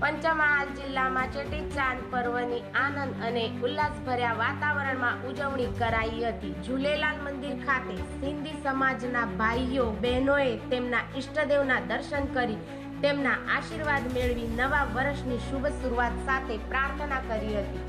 પંચમહાલ જિલ્લામાં ચેટીચાંદ પર્વની આનંદ અને ઉલ્લાસભર્યા વાતાવરણમાં ઉજવણી કરાઈ હતી. ઝૂલેલાલ મંદિર ખાતે સિંધી સમાજના ભાઈઓ, બહેનોએ તેમના ઈષ્ટદેવના દર્શન કરી તેમના આશીર્વાદ મેળવી નવા વર્ષની શુભ શરૂઆત સાથે પ્રાર્થના કરી હતી.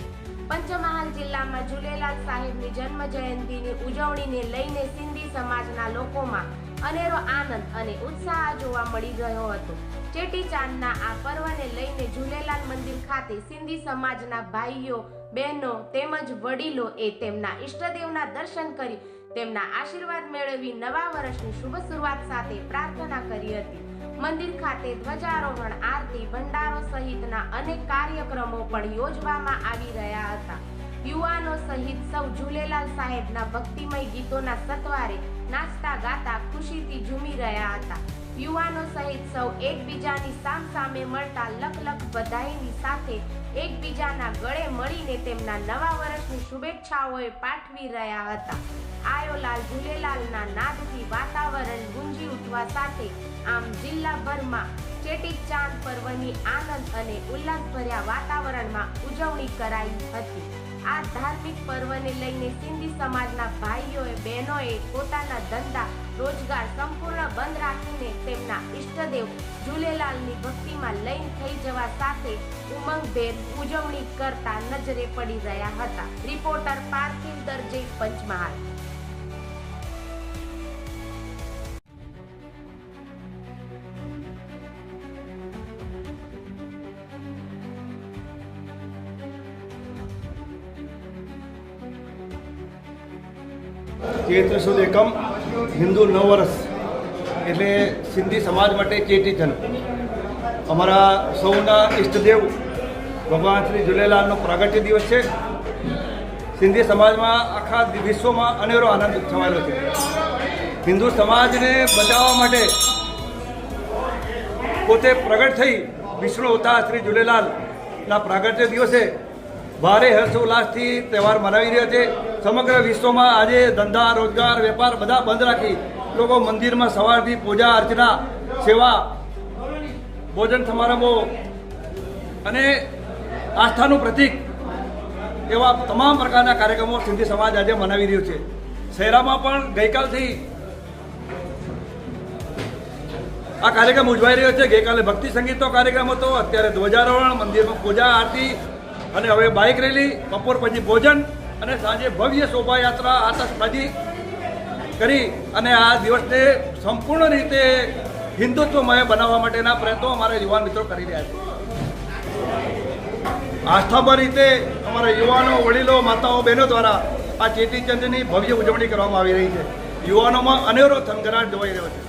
પંચમહાલ જિલ્લામાં ઝૂલેલાલ સાહેબની જન્મ જયંતિની ઉજવણીને લઈને સિંધી સમાજના લોકોમાં અનેરો આનંદ અને ઉત્સાહ જોવા મળી રહ્યો હતો. ચેટીચાંદના આ પર્વને લઈને ઝૂલેલાલ મંદિર ખાતે સિંધી સમાજના ભાઈઓ, બહેનો તેમજ વડીલો એ તેમના ઈષ્ટદેવના દર્શન કરી તેમના આશીર્વાદ મેળવી નવા વર્ષની શુભ શરૂઆત સાથે પ્રાર્થના કરી હતી. મંદિર ખાતે ધ્વજારોહણ, આરતી, ભંડારો સહિતના અનેક કાર્યક્રમો પણ યોજવામાં આવી રહ્યા હતા. યુવાનો સહિત સૌ ઝૂલેલાલ સાહેબના ભક્તિમય ગીતોના સત્વારે નાચતા ગાતા ખુશીથી ઝૂમી રહ્યા હતા. યુવાનો સહિત સૌ એકબીજાની સામ સામે મળતા લખ લખ બધાઈની સાથે એકબીજાના ગળે મળીને તેમના નવા વર્ષની શુભેચ્છાઓએ પાઠવી રહ્યા હતા. આયોલાલ ઝૂલેલાલના નાદથી વાતાવરણ ગુંજી ઉઠવા સાથે આમ જિલ્લાભરમાં ચેટીચાંદ પર્વની આનંદ અને ઉલ્લાસભર્યા વાતાવરણમાં ઉજવણી કરાઈ હતી. આ ધાર્મિક પર્વને લઈને સિંધી સમાજના ભાઈઓએ બહેનોએ પોતાના ધંધા રોજગાર સંપૂર્ણ બંધ રાખીને તેમના ઈષ્ટદેવ ઝૂલેલાલની ભક્તિમાં લઈન થઈ જવા સાથે ઉમંગભેર ઉજવણી કરતા નજરે પડી રહ્યા હતા. રિપોર્ટર પાર્થિવ દરજે પંચમહાલ. ચૈત્ર સુદ એકમ હિન્દુ નવ વર્ષ એટલે સિંધી સમાજ માટે ચેટીચંદ અમારા સૌના ઈષ્ટદેવ ભગવાન શ્રી ઝૂલેલાલનો પ્રાગટ્ય દિવસ છે. સિંધી સમાજમાં આખા વિશ્વમાં અનેરો આનંદ છવાયેલો છે. હિન્દુ સમાજને બચાવવા માટે પોતે પ્રગટ થઈ વિષ્ણુ અવતાર શ્રી ઝૂલેલાલના પ્રાગટ્ય દિવસે ભારે હર્ષોલ્લાસથી તહેવાર મનાવી રહ્યા છે. સમગ્ર વિશ્વમાં આજે ધંધા, રોજગાર, વેપાર બધા બંધ રાખી લોકો મંદિરમાં સવારથી પૂજા અર્ચના, સેવા, ભોજન સમારંભો અને આસ્થાનું પ્રતીક એવા તમામ પ્રકારના કાર્યક્રમો સિંધી સમાજ આજે મનાવી રહ્યો છે. શહેરામાં પણ ગઈકાલથી આ કાર્યક્રમ ઉજવાઈ રહ્યો છે. ગઈકાલે ભક્તિ સંગીતનો કાર્યક્રમ હતો. અત્યારે ધ્વજારોહણ, મંદિરમાં પૂજા, આરતી અને હવે બાઇક રેલી, બપોર પછી ભોજન અને સાંજે ભવ્ય શોભાયાત્રા આતશબાજી કરી અને આ દિવસને સંપૂર્ણ રીતે હિન્દુત્વમય બનાવવા માટેના પ્રયત્નો અમારા યુવાન મિત્રો કરી રહ્યા છે. આસ્થાભર રીતે અમારા યુવાનો, વડીલો, માતાઓ, બહેનો દ્વારા આ ચેટીચંદની ભવ્ય ઉજવણી કરવામાં આવી રહી છે. યુવાનોમાં અનેરો થનગનાટ જોવાઈ રહ્યો છે.